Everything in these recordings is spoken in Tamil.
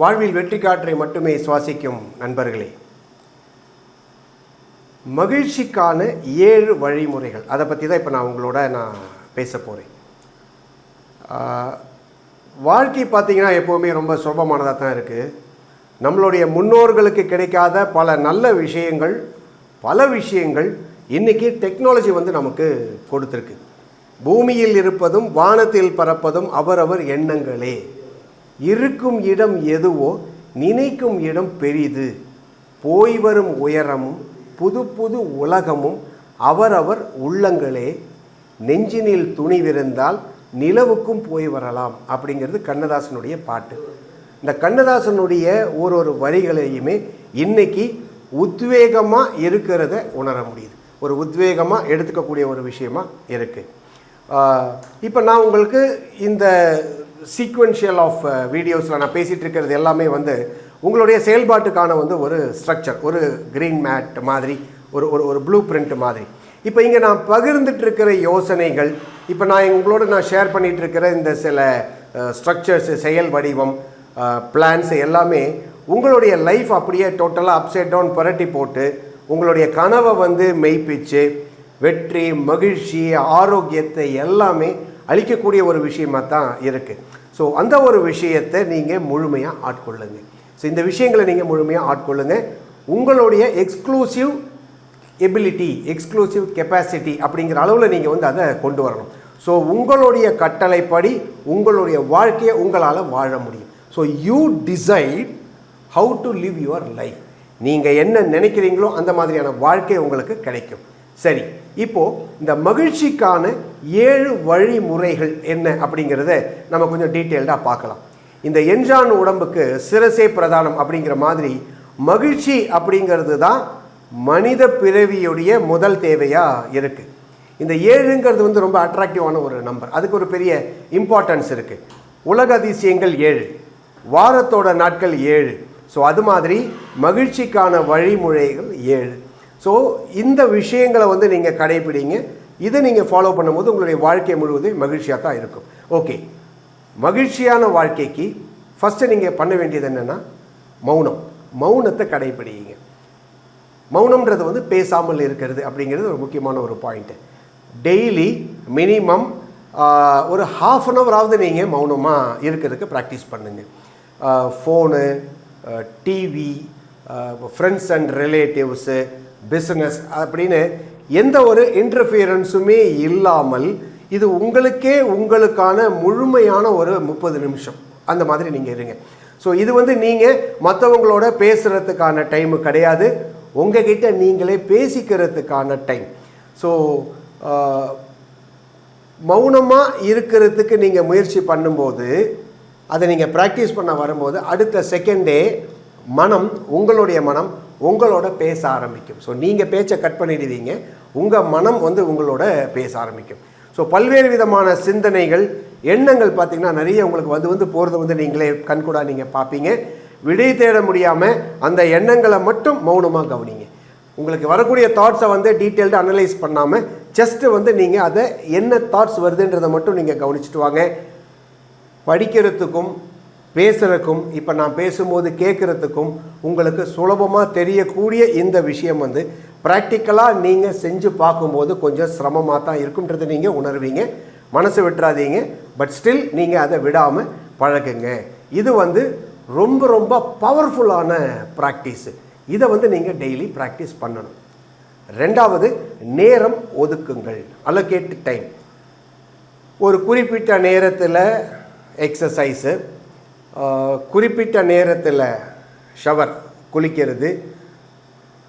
வாழ்வில் வெற்றி காற்றை மட்டுமே சுவாசிக்கும் நண்பர்களே. மகிழ்ச்சிக்கான ஏழு வழிமுறைகள். அதை பற்றி தான் இப்போ நான் உங்களோட நான் பேச போகிறேன் வாழ்க்கை பார்த்திங்கன்னா எப்போவுமே ரொம்ப சுலபமானதாக தான் இருக்குது நம்மளுடைய முன்னோர்களுக்கு கிடைக்காத பல நல்ல விஷயங்கள் பல விஷயங்கள் இன்றைக்கி டெக்னாலஜி வந்து நமக்கு கொடுத்துருக்கு. பூமியில் இருப்பதும் வானத்தில் பறப்பதும் அவரவர் எண்ணங்களே. இருக்கும் இடம் எதுவோ நினைக்கும் இடம் பெரிது. போய் வரும் உயரமும் புது புது உலகமும் அவரவர் உள்ளங்களே. நெஞ்சினில் துணிவிருந்தால் நிலவுக்கும் போய் வரலாம் அப்படிங்கிறது கண்ணதாசனுடைய பாட்டு. இந்த கண்ணதாசனுடைய ஒரு ஒரு வரிகளையுமே இன்னைக்கு உத்வேகமாக இருக்கிறத உணர முடியுது. ஒரு உத்வேகமாக எடுத்துக்கக்கூடிய ஒரு விஷயமா இருக்குது இப்போ நான் உங்களுக்கு இந்த சீக்வென்ஷியல் ஆஃப் வீடியோஸில் நான் பேசிகிட்டு இருக்கிறது எல்லாமே வந்து உங்களுடைய செயல்பாட்டுக்கான வந்து ஒரு ஸ்ட்ரக்சர் ஒரு க்ரீன் மேட் மாதிரி ஒரு ஒரு ஒரு ப்ளூ பிரிண்ட் மாதிரி. இப்போ இங்கே நான் பகிர்ந்துட்டு இருக்கிற யோசனைகள் இப்போ நான் உங்களோட நான் ஷேர் பண்ணிகிட்டு இருக்கிற இந்த சில uh, ஸ்ட்ரக்சர்ஸு செயல் வடிவம் uh, பிளான்ஸு எல்லாமே உங்களுடைய லைஃப் அப்படியே டோட்டலாக அப்சைட் டவுன் புரட்டி போட்டு உங்களுடைய கனவை வந்து மெய்ப்பிச்சு வெற்றி மகிழ்ச்சி ஆரோக்கியத்தை எல்லாமே அளிக்கக்கூடிய ஒரு விஷயமாக தான் இருக்குது ஸோ அந்த ஒரு விஷயத்தை நீங்கள் முழுமையாக ஆட்கொள்ளுங்க. ஸோ இந்த விஷயங்களை நீங்கள் முழுமையாக ஆட்கொள்ளுங்க. உங்களுடைய எக்ஸ்க்ளூசிவ் எபிலிட்டி எக்ஸ்க்ளூசிவ் கெப்பாசிட்டி அப்படிங்கிற அளவில் நீங்கள் வந்து அதை கொண்டு வரணும். ஸோ உங்களுடைய கட்டளைப்படி உங்களுடைய வாழ்க்கையை உங்களால் வாழ முடியும். So you decide how to live your life நீங்கள் என்ன நினைக்கிறீங்களோ அந்த மாதிரியான வாழ்க்கை உங்களுக்கு கிடைக்கும். சரி இப்போது இந்த மகிழ்ச்சிக்கான ஏழு வழிமுறைகள் என்ன அப்படிங்கிறத நம்ம கொஞ்சம் டீட்டெயில்டாக பார்க்கலாம். இந்த என்ஜான் உடம்புக்கு சிரசே பிரதானம் அப்படிங்கிற மாதிரி மகிழ்ச்சி அப்படிங்கிறது தான் மனித பிறவியுடைய முதல் தேவையாக இருக்குது இந்த ஏழுங்கிறது வந்து ரொம்ப அட்ராக்டிவான ஒரு நம்பர் அதுக்கு ஒரு பெரிய இம்பார்ட்டன்ஸ் இருக்குது உலக அதிசயங்கள் ஏழு வாரத்தோட நாட்கள் ஏழு. ஸோ அது மாதிரி மகிழ்ச்சிக்கான வழிமுறைகள் ஏழு. ஸோ இந்த விஷயங்களை வந்து நீங்கள் கடைபிடிங்க இதை நீங்கள் ஃபாலோ பண்ணும்போது உங்களுடைய வாழ்க்கை முழுவதும் மகிழ்ச்சியாக தான் இருக்கும். ஓகே மகிழ்ச்சியான வாழ்க்கைக்கு ஃபஸ்ட்டு நீங்கள் பண்ண வேண்டியது என்னென்னா மௌனம். மௌனத்தை கடைபிடிங்க மௌனம்ன்றது வந்து பேசாமல் இருக்கிறது அப்படிங்கிறது ஒரு முக்கியமான ஒரு பாயிண்ட்டு டெய்லி மினிமம் ஒரு ஹாஃப் அன் ஹவராவது நீங்கள் மௌனமாக இருக்கிறதுக்கு ப்ராக்டிஸ் பண்ணுங்கள் phone TV friends and relatives business அப்படின்னு எந்த ஒரு இன்டர்ஃபியரன்ஸுமே இல்லாமல் இது உங்களுக்கே உங்களுக்கான முழுமையான ஒரு முப்பது நிமிஷம். அந்த மாதிரி நீங்கள் இருங்க. ஸோ இது வந்து நீங்கள் மற்றவங்களோட பேசுகிறதுக்கான டைமு கிடையாது. உங்ககிட்ட நீங்களே பேசிக்கிறதுக்கான டைம் ஸோ மௌனமாக இருக்கிறதுக்கு நீங்கள் முயற்சி பண்ணும்போது அதை நீங்கள் ப்ராக்டிஸ் பண்ண வரும்போது அடுத்த செகண்டே மனம் உங்களுடைய மனம் உங்களோட பேச ஆரம்பிக்கும். ஸோ நீங்கள் பேச்சை கட் பண்ணிடுவீங்க உங்கள் மனம் வந்து உங்களோட பேச ஆரம்பிக்கும். ஸோ பல்வேறு விதமான சிந்தனைகள் எண்ணங்கள் பார்த்திங்கன்னா நிறைய உங்களுக்கு வந்து வந்து போகிறத வந்து நீங்களே கண்கூடா நீங்கள் பார்ப்பீங்க விடை தேட முடியாமல் அந்த எண்ணங்களை மட்டும் மௌனமாக கவனிங்க. உங்களுக்கு வரக்கூடிய தாட்ஸை வந்து டீட்டெயில்டு அனலைஸ் பண்ணாமல் ஜஸ்ட்டு வந்து நீங்கள் அதை என்ன தாட்ஸ் வருதுன்றதை மட்டும் நீங்கள் கவனிச்சுட்டு வாங்க. படிக்கிறதுக்கும் பேசுகிறதுக்கும் இப்போ நான் பேசும்போது கேட்குறதுக்கும் உங்களுக்கு சுலபமாக தெரியக்கூடிய இந்த விஷயம் வந்து ப்ராக்டிக்கலாக நீங்கள் செஞ்சு பார்க்கும்போது கொஞ்சம் சிரமமாக தான் இருக்குன்றதை நீங்கள் உணர்வீங்க. மனசு விட்டுறாதீங்க. பட் ஸ்டில் நீங்கள் அதை விடாமல் பழகுங்க. இது வந்து ரொம்ப ரொம்ப பவர்ஃபுல்லான ப்ராக்டிஸு இதை வந்து நீங்கள் டெய்லி ப்ராக்டிஸ் பண்ணணும். ரெண்டாவது நேரம் ஒதுக்குங்கள். அலோகேட் டைம் ஒரு குறிப்பிட்ட நேரத்தில் எக்ஸசைஸு குறிப்பிட்ட நேரத்தில் ஷவர் குளிக்கிறது.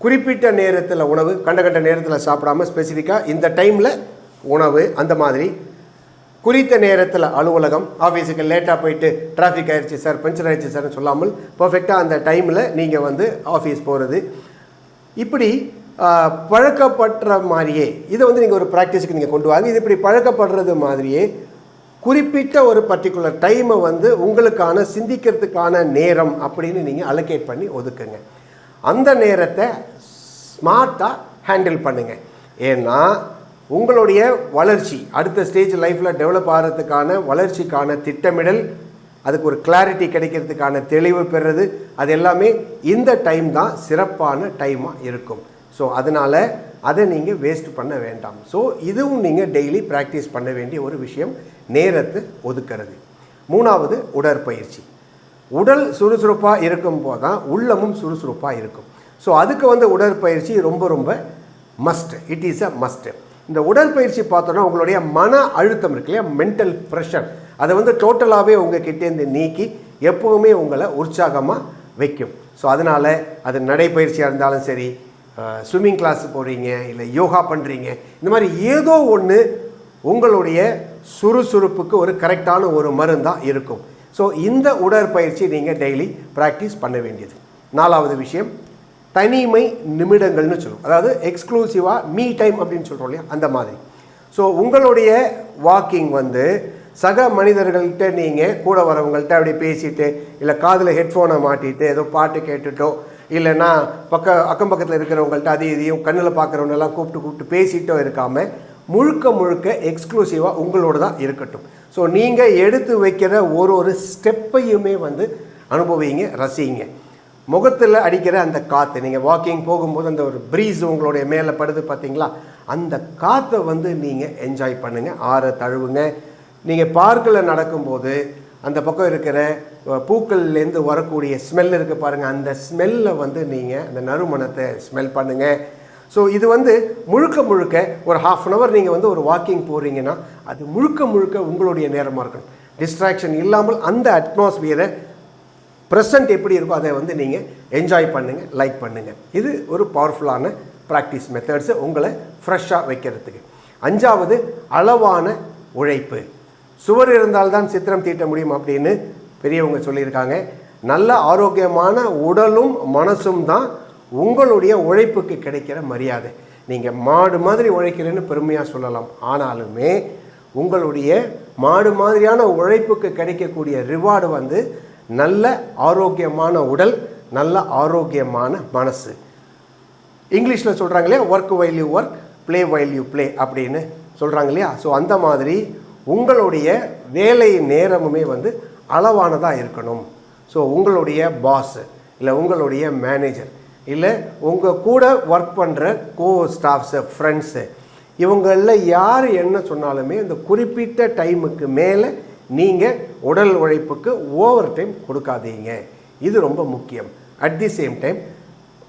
குறிப்பிட்ட நேரத்தில் உணவு கண்ட கண்ட நேரத்தில் சாப்பிடாம ஸ்பெசிஃபிக்காக இந்த டைமில் உணவு அந்த மாதிரி. குறித்த நேரத்தில் அலுவலகம் ஆஃபீஸுக்கு லேட்டாக போயிட்டு டிராஃபிக் ஆயிடுச்சு சார் பஞ்சர் ஆயிடுச்சு சார்னு சொல்லாமல் பர்ஃபெக்டாக அந்த டைமில் நீங்கள் வந்து ஆஃபீஸ் போகிறது இப்படி பழக்கப்படுற மாதிரியே இதை வந்து நீங்கள் ஒரு ப்ராக்டிஸுக்கு நீங்கள் கொண்டு வாங்க. இது இப்படி பழக்கப்படுறது மாதிரியே குறிப்பிட்ட ஒரு பர்டிகுலர் டைமை வந்து உங்களுக்கான சிந்திக்கிறதுக்கான நேரம் அப்படின்னு நீங்கள் அலோகேட் பண்ணி ஒதுக்குங்க. அந்த நேரத்தை ஸ்மார்ட்டாக ஹேண்டில் பண்ணுங்கள் ஏன்னா உங்களுடைய வளர்ச்சி அடுத்த ஸ்டேஜ் லைஃப்பில் டெவலப் ஆகிறதுக்கான வளர்ச்சிக்கான திட்டமிடல் அதுக்கு ஒரு கிளாரிட்டி கிடைக்கிறதுக்கான தெளிவு பெறுறது அது எல்லாமே இந்த டைம் தான் சிறப்பான டைமாக இருக்கும். ஸோ அதனால் அதை நீங்கள் வேஸ்ட் பண்ண வேண்டாம். ஸோ இதுவும் நீங்கள் டெய்லி ப்ராக்டிஸ் பண்ண வேண்டிய ஒரு விஷயம் நேரத்தை ஒதுக்கிறது. மூணாவது உடற்பயிற்சி. உடல் சுறுசுறுப்பாக இருக்கும் போது தான் உள்ளமும் சுறுசுறுப்பாக இருக்கும். ஸோ அதுக்கு வந்து உடற்பயிற்சி ரொம்ப ரொம்ப must it is a must இந்த உடற்பயிற்சி பார்த்தோன்னா உங்களுடைய மன அழுத்தம் இருக்கு இல்லையா? மென்டல் ப்ரெஷர் அதை வந்து டோட்டலாகவே உங்கள் கிட்டேருந்து நீக்கி எப்போவுமே உங்களை உற்சாகமாக வைக்கும். ஸோ அதனால் அது நடைப்பயிற்சியாக இருந்தாலும் சரி ஸ்விம்மிங் கிளாஸ் போகிறீங்க இல்லை யோகா பண்ணுறீங்க இந்த மாதிரி ஏதோ ஒன்று உங்களுடைய சுறுசுறுப்புக்கு ஒரு கரெக்டான ஒரு மருந்தாக இருக்கும். ஸோ இந்த உடற்பயிற்சி நீங்கள் டெய்லி ப்ராக்டிஸ் பண்ண வேண்டியது. நாலாவது விஷயம் தனிமை நிமிடங்கள்னு சொல்லுவோம். அதாவது எக்ஸ்க்ளூசிவாக மீ டைம் அப்படின்னு சொல்கிறோம் இல்லையா? அந்த மாதிரி. ஸோ உங்களுடைய வாக்கிங் வந்து சக மனிதர்கள்கிட்ட நீங்கள் கூட வரவங்கள்ட்ட அப்படி பேசிட்டு இல்லை காதில் ஹெட்ஃபோனை மாட்டிட்டு ஏதோ பாட்டு கேட்டுட்டோ இல்லைன்னா பக்க அக்கம் பக்கத்தில் இருக்கிறவங்கள்ட்ட அது இதையும் கண்ணில் பார்க்குறவங்கெல்லாம் கூப்பிட்டு கூப்பிட்டு பேசிட்டோ இருக்காமல் முழுக்க முழுக்க எக்ஸ்க்ளூசிவாக உங்களோட தான் இருக்கட்டும். ஸோ நீங்கள் எடுத்து வைக்கிற ஒரு ஒரு ஸ்டெப்பையுமே வந்து அனுபவிங்க ரசிங்க. முகத்தில் அடிக்கிற அந்த காற்று நீங்கள் வாக்கிங் போகும்போது அந்த ஒரு ப்ரீஸ் உங்களுடைய மேலே படுது பார்த்தீங்களா அந்த காற்றை வந்து நீங்கள் என்ஜாய் பண்ணுங்கள் ஆற தழுவுங்க. நீங்கள் பார்க்கில் நடக்கும்போது அந்த பக்கம் இருக்கிற பூக்கள்லேருந்து வரக்கூடிய ஸ்மெல் இருக்குது பாருங்கள் அந்த ஸ்மெல்லை வந்து நீங்கள் அந்த நறுமணத்தை ஸ்மெல் பண்ணுங்கள் ஸோ இது வந்து முழுக்க முழுக்க ஒரு ஹாஃப் அன் ஹவர் நீங்கள் வந்து ஒரு வாக்கிங் போகிறீங்கன்னா அது முழுக்க முழுக்க உங்களுடைய நேரமாக இருக்கணும். டிஸ்ட்ராக்ஷன் இல்லாமல் அந்த அட்மாஸ்பியரை ப்ரெசன்ட் எப்படி இருக்கோ அதை வந்து நீங்கள் என்ஜாய் பண்ணுங்கள் லைக் பண்ணுங்கள் இது ஒரு பவர்ஃபுல்லான ப்ராக்டிஸ் மெத்தட்ஸு உங்களை ஃப்ரெஷ்ஷாக வைக்கிறதுக்கு. அஞ்சாவது அளவான உழைப்பு. சுவர் இருந்தால்தான் சித்திரம் தீட்ட முடியும் அப்படின்னு பெரியவங்க சொல்லியிருக்காங்க. நல்ல ஆரோக்கியமான உடலும் மனசும் தான் உங்களுடைய உழைப்புக்கு கிடைக்கிற மரியாதை. நீங்கள் மாடு மாதிரி உழைக்கிறேன்னு பெருமையாக சொல்லலாம். ஆனாலுமே உங்களுடைய மாடு மாதிரியான உழைப்புக்கு கிடைக்கக்கூடிய ரிவார்டு வந்து நல்ல ஆரோக்கியமான உடல் நல்ல ஆரோக்கியமான மனசு. இங்கிலீஷில் சொல்கிறாங்க இல்லையா? Work while you work play while you play அப்படின்னு சொல்கிறாங்க இல்லையா? ஸோ அந்த மாதிரி உங்களுடைய வேலை நேரமுமே வந்து அளவானதாக இருக்கணும். ஸோ உங்களுடைய பாஸ் இல்லை உங்களுடைய மேனேஜர் இல்லை உங்கள் கூட ஒர்க் பண்ணுற கோ ஸ்டாஃப்ஸு ஃப்ரெண்ட்ஸு இவங்களில் யார் என்ன சொன்னாலுமே இந்த குறிப்பிட்ட டைமுக்கு மேலே நீங்கள் உடல் உழைப்புக்கு ஓவர் டைம் கொடுக்காதீங்க. இது ரொம்ப முக்கியம். அட் தி சேம் டைம்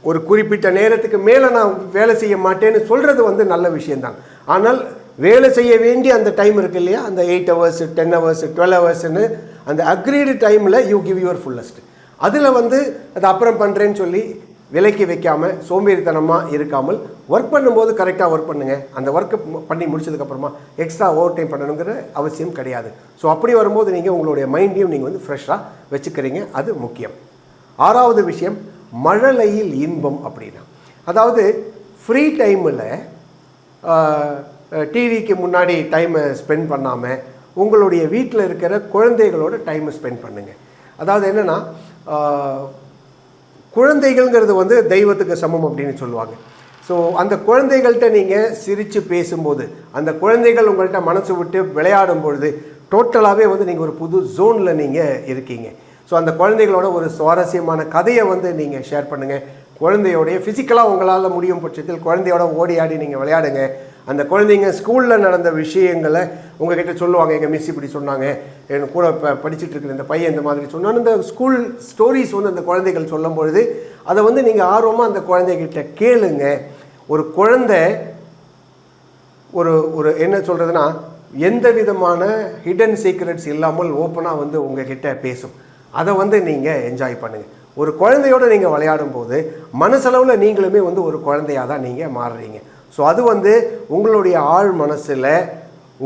ஒரு குறிப்பிட்ட நேரத்துக்கு மேலே நான் வேலை செய்ய மாட்டேன்னு சொல்கிறது வந்து நல்ல விஷயம்தான். ஆனால் வேலை செய்ய வேண்டிய அந்த டைம் இருக்கு இல்லையா? அந்த eight hours ten hours twelve ஹவர்ஸ்னு அந்த அக்ரீடு டைமில் யூ கிவ் யுவர் ஃபுல்லஸ்ட் அதில் வந்து அது அப்புறம் பண்ணுறேன்னு சொல்லி விலைக்கு வைக்காமல் சோம்பேறித்தனமாக இருக்காமல் ஒர்க் பண்ணும்போது கரெக்டாக ஒர்க் பண்ணுங்கள் அந்த ஒர்க்கை பண்ணி முடிச்சதுக்கப்புறமா எக்ஸ்ட்ரா ஓவர் டைம் பண்ணணுங்கிற அவசியம் கிடையாது. ஸோ அப்படி வரும்போது நீங்கள் உங்களுடைய மைண்டையும் நீங்கள் வந்து ஃப்ரெஷ்ஷாக வச்சுக்கிறீங்க. அது முக்கியம். ஆறாவது விஷயம் மழலையில் இன்பம் அப்படின்னா. அதாவது ஃப்ரீ டைமில் டிவிக்கு முன்னாடி டைமை ஸ்பெண்ட் பண்ணாமல் உங்களுடைய வீட்டில் இருக்கிற குழந்தைகளோட டைமை ஸ்பெண்ட் பண்ணுங்கள் அதாவது என்னென்னா குழந்தைகள்ங்கிறது வந்து தெய்வத்துக்கு சமம் அப்படின்னு சொல்லுவாங்க. ஸோ அந்த குழந்தைகள்கிட்ட நீங்கள் சிரித்து பேசும்போது அந்த குழந்தைகள் உங்கள்கிட்ட மனசு விட்டு விளையாடும் பொழுது டோட்டலாகவே வந்து நீங்கள் ஒரு புது ஜோனில் நீங்கள் இருக்கீங்க. ஸோ அந்த குழந்தைகளோட ஒரு சுவாரஸ்யமான கதையை வந்து நீங்கள் ஷேர் பண்ணுங்கள் குழந்தையோடைய ஃபிசிக்கலாக உங்களால் முடியும் பட்சத்தில் குழந்தையோட ஓடி ஆடி நீங்கள் விளையாடுங்க. அந்த குழந்தைங்க ஸ்கூலில் நடந்த விஷயங்களை உங்ககிட்ட சொல்லுவாங்க. எங்கள் மிஸ் இப்படி சொன்னாங்க. என் கூட இப்போ படிச்சுட்டு இருக்கிற இந்த பையன் இந்த மாதிரி சொன்னான்னு இந்த ஸ்கூல் ஸ்டோரிஸ் வந்து அந்த குழந்தைகள் சொல்லும் பொழுது அதை வந்து நீங்கள் ஆர்வமாக அந்த குழந்தைகிட்ட கேளுங்க. ஒரு குழந்தை ஒரு ஒரு என்ன சொல்கிறதுனா எந்த விதமான ஹிடன் சீக்ரெட்ஸ் இல்லாமல் ஓப்பனாக வந்து உங்ககிட்ட பேசும். அதை வந்து நீங்கள் என்ஜாய் பண்ணுங்கள் ஒரு குழந்தையோட நீங்கள் விளையாடும் போது மனசளவில் நீங்களுமே வந்து ஒரு குழந்தையாக தான் நீங்கள் மாறுறீங்க. ஸோ அது வந்து உங்களுடைய ஆழ் மனசில்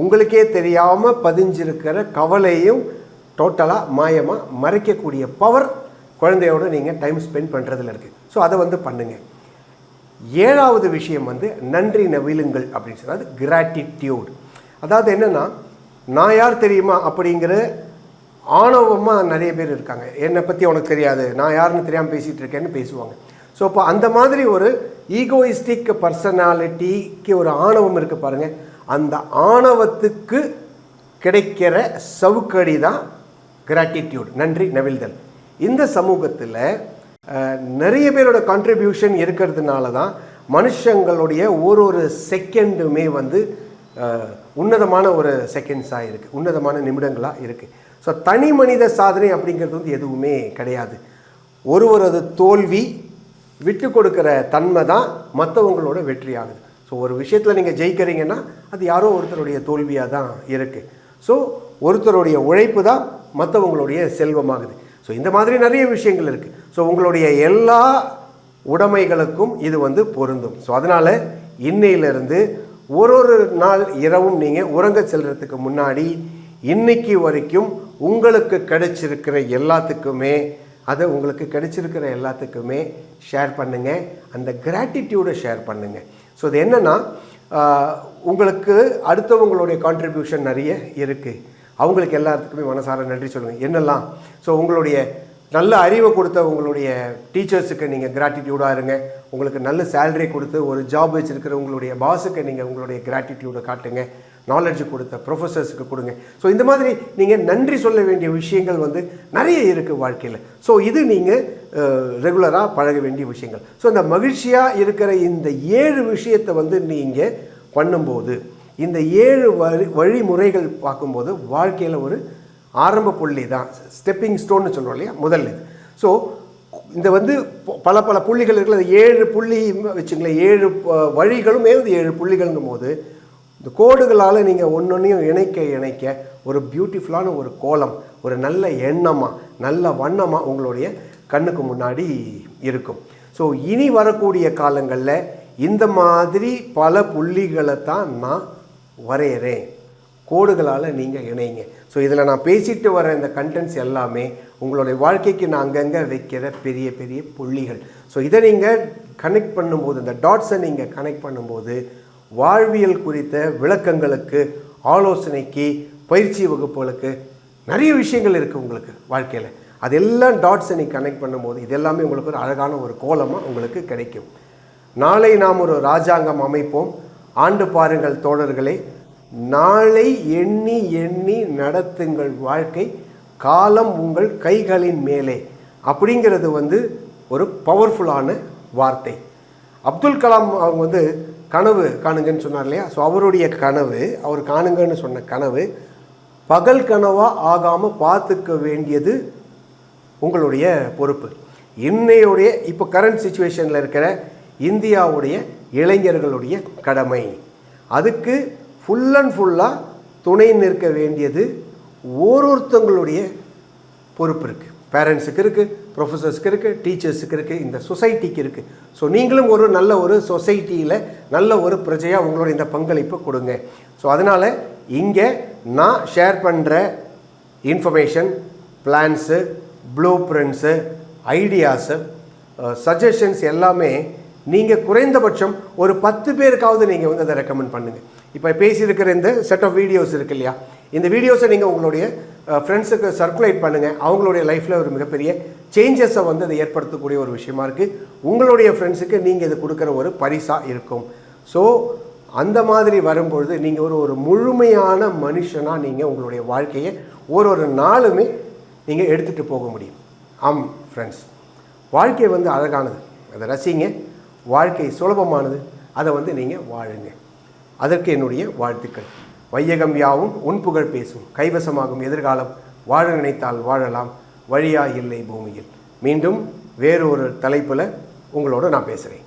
உங்களுக்கே தெரியாமல் பதிஞ்சிருக்கிற கவலையும் டோட்டலாக மாயமாக மறைக்கக்கூடிய பவர் குழந்தையோட நீங்கள் டைம் ஸ்பெண்ட் பண்ணுறதுல இருக்குது ஸோ அதை வந்து பண்ணுங்கள் ஏழாவது விஷயம் வந்து நன்றி நவிலுங்கள் அப்படின்னு சொன்னால் கிராட்டிடியூட் அதாவது என்னென்னா நான் யார் தெரியுமா அப்படிங்கிற ஆணவமாக நிறைய பேர் இருக்காங்க. என்னை பற்றி உனக்கு தெரியாது. நான் யாருன்னு தெரியாமல் பேசிகிட்டு இருக்கேன்னு பேசுவாங்க. ஸோ இப்போ அந்த மாதிரி ஒரு ஈகோயிஸ்டிக் பர்சனாலிட்டிக்கு ஒரு ஆணவம் இருக்குது பாருங்கள் அந்த ஆணவத்துக்கு கிடைக்கிற சவுக்கடி தான் கிராட்டிடியூட் நன்றி நவிழ்தல் இந்த சமூகத்தில் நிறைய பேரோட கான்ட்ரிபியூஷன் இருக்கிறதுனால தான் மனுஷங்களுடைய ஒரு ஒரு செகண்டுமே வந்து உன்னதமான ஒரு செகண்ட்ஸாக இருக்குது உன்னதமான நிமிடங்களாக இருக்குது ஸோ தனி மனித சாதனை அப்படிங்கிறது வந்து எதுவுமே கிடையாது. ஒருவரது தோல்வி விட்டு கொடுக்குற தன்மை தான் மற்றவங்களோட வெற்றி ஆகுது ஸோ ஒரு விஷயத்தில் நீங்கள் ஜெயிக்கிறீங்கன்னா அது யாரோ ஒருத்தருடைய தோல்வியாக தான் இருக்குது ஸோ ஒருத்தருடைய உழைப்பு தான் மற்றவங்களுடைய செல்வமாகுது. ஸோ இந்த மாதிரி நிறைய விஷயங்கள் இருக்குது ஸோ உங்களுடைய எல்லா உடைமைகளுக்கும் இது வந்து பொருந்தும். ஸோ அதனால் இன்னையிலிருந்து ஒரு ஒரு நாள் இரவும் நீங்கள் உறங்க செல்கிறதுக்கு முன்னாடி இன்னைக்கு வரைக்கும் உங்களுக்கு கிடைச்சிருக்கிற எல்லாத்துக்குமே அதை உங்களுக்கு கிடைச்சிருக்கிற எல்லாத்துக்குமே ஷேர் பண்ணுங்கள் அந்த கிராட்டிடியூடை ஷேர் பண்ணுங்கள் ஸோ இது என்னென்னா உங்களுக்கு அடுத்தவங்களுடைய கான்ட்ரிபியூஷன் நிறைய இருக்குது அவங்களுக்கு எல்லாத்துக்குமே மனசார நன்றி சொல்லுங்கள் என்னெல்லாம்? ஸோ உங்களுடைய நல்ல அறிவை கொடுத்த உங்களுடைய டீச்சர்ஸுக்கு நீங்கள் கிராட்டிடியூடாக இருங்க. உங்களுக்கு நல்ல சேலரி கொடுத்து ஒரு ஜாப் வச்சுருக்கிற உங்களுடைய பாஸுக்கு நீங்கள் உங்களுடைய கிராட்டிடியூடை காட்டுங்க. நாலேஜ் கொடுத்த ப்ரொஃபஸர்ஸுக்கு கொடுங்க. ஸோ இந்த மாதிரி நீங்கள் நன்றி சொல்ல வேண்டிய விஷயங்கள் வந்து நிறைய இருக்குது வாழ்க்கையில். ஸோ இது நீங்கள் ரெகுலராக பழக வேண்டிய விஷயங்கள். ஸோ இந்த மகிழ்ச்சியாக இருக்கிற இந்த ஏழு விஷயத்தை வந்து நீங்கள் பண்ணும்போது இந்த ஏழு வழி வழிமுறைகள் பார்க்கும்போது வாழ்க்கையில் ஒரு ஆரம்ப புள்ளி தான். ஸ்டெப்பிங் ஸ்டோன்னு சொல்கிறோம் இல்லையா? முதல் இது. ஸோ இந்த வந்து பல பல புள்ளிகள் இருக்குது அது ஏழு புள்ளி வச்சுங்களேன் ஏழு வழிகளுமே வந்து ஏழு புள்ளிகள்ங்கும் போது இந்த கோடுகளால் நீங்கள் ஒன்றொன்றையும் இணைக்க இணைக்க ஒரு பியூட்டிஃபுல்லான ஒரு கோலம் ஒரு நல்ல எண்ணமாக நல்ல வண்ணமாக உங்களுடைய கண்ணுக்கு முன்னாடி இருக்கும். ஸோ இனி வரக்கூடிய காலங்களில் இந்த மாதிரி பல புள்ளிகளை தான் நான் வரைகிறேன் கோடுகளால் நீங்கள் இணைங்க. ஸோ இதில் நான் பேசிட்டு வர இந்த கண்டென்ட்ஸ் எல்லாமே உங்களுடைய வாழ்க்கைக்கு நான் அங்கங்கே வைக்கிற பெரிய பெரிய புள்ளிகள். ஸோ இதை நீங்கள் கனெக்ட் பண்ணும்போது இந்த டாட்ஸை நீங்கள் கனெக்ட் பண்ணும்போது வாழ்வியல் குறித்த விளக்கங்களுக்கு ஆலோசனைக்கு பயிற்சி வகுப்புகளுக்கு நிறைய விஷயங்கள் இருக்குது உங்களுக்கு வாழ்க்கையில். அதெல்லாம் டாட்ஸை நீங்கள் கனெக்ட் பண்ணும்போது இது எல்லாமே உங்களுக்கு ஒரு அழகான ஒரு கோலமாக உங்களுக்கு கிடைக்கும். நாளை நாம் ஒரு ராஜாங்கம் அமைப்போம். ஆண்டு பாருங்கள் தோழர்களே. நாளை எண்ணி எண்ணி நடத்துங்கள் வாழ்க்கை காலம் உங்கள் கைகளின் மேலே. அப்படிங்கிறது வந்து ஒரு பவர்ஃபுல்லான வார்த்தை. அப்துல் கலாம் அவங்க வந்து கனவு காணுங்கன்னு சொன்னார் இல்லையா? ஸோ அவருடைய கனவு அவர் காணுங்கன்னு சொன்ன கனவு பகல் கனவாக ஆகாமல் பார்த்துக்க வேண்டியது உங்களுடைய பொறுப்பு. இன்னையுடைய இப்போ கரண்ட் சுச்சுவேஷனில் இருக்கிற இந்தியாவுடைய இளைஞர்களுடைய கடமை. அதுக்கு ஃபுல் அண்ட் ஃபுல்லாக துணை நிற்க வேண்டியது ஒருத்தங்களுடைய பொறுப்பு இருக்குது பேரண்ட்ஸுக்கு இருக்குது ப்ரொஃபஸர்ஸ்க்கு இருக்குது டீச்சர்ஸுக்கு இருக்குது இந்த சொசைட்டிக்கு இருக்குது ஸோ நீங்களும் ஒரு நல்ல ஒரு சொசைட்டியில் நல்ல ஒரு பிரஜையாக உங்களோட இந்த பங்களிப்பை கொடுங்க. ஸோ அதனால் இங்கே நான் ஷேர் பண்ணுற information plans blueprints ideas suggestions எல்லாமே நீங்கள் குறைந்தபட்சம் ஒரு பத்து பேருக்காவது நீங்கள் வந்து அதை ரெக்கமெண்ட் பண்ணுங்கள் இப்போ பேசியிருக்கிற இந்த செட் ஆஃப் வீடியோஸ் இருக்கு இல்லையா? இந்த வீடியோஸை நீங்கள் உங்களுடைய ஃப்ரெண்ட்ஸுக்கு சர்க்குலேட் பண்ணுங்கள் அவங்களுடைய லைஃப்பில் ஒரு மிகப்பெரிய சேஞ்சஸை வந்து அதை ஏற்படுத்தக்கூடிய ஒரு விஷயமா இருக்குது உங்களுடைய ஃப்ரெண்ட்ஸுக்கு நீங்கள் இது கொடுக்குற ஒரு பரிசாக இருக்கும். ஸோ அந்த மாதிரி வரும்பொழுது நீங்கள் ஒரு ஒரு முழுமையான மனுஷனாக நீங்கள் உங்களுடைய வாழ்க்கையை ஒரு ஒரு நாளுமே நீங்கள் எடுத்துகிட்டு போக முடியும். ஆம் ஃப்ரெண்ட்ஸ் வாழ்க்கை வந்து அழகானது. அதை ரசிங்க. வாழ்க்கை சுலபமானது. அதை வந்து நீங்கள் வாழுங்க. அதற்கு என்னுடைய வாழ்த்துக்கள். வையகம் யாவும் உன் புகழ் பேசும். கைவசமாகும் எதிர்காலம். வாழ நினைத்தால் வாழலாம். வழியா இல்லை பூமியில். மீண்டும் வேறொரு தலைப்பில் உங்களோட நான் பேசுகிறேன்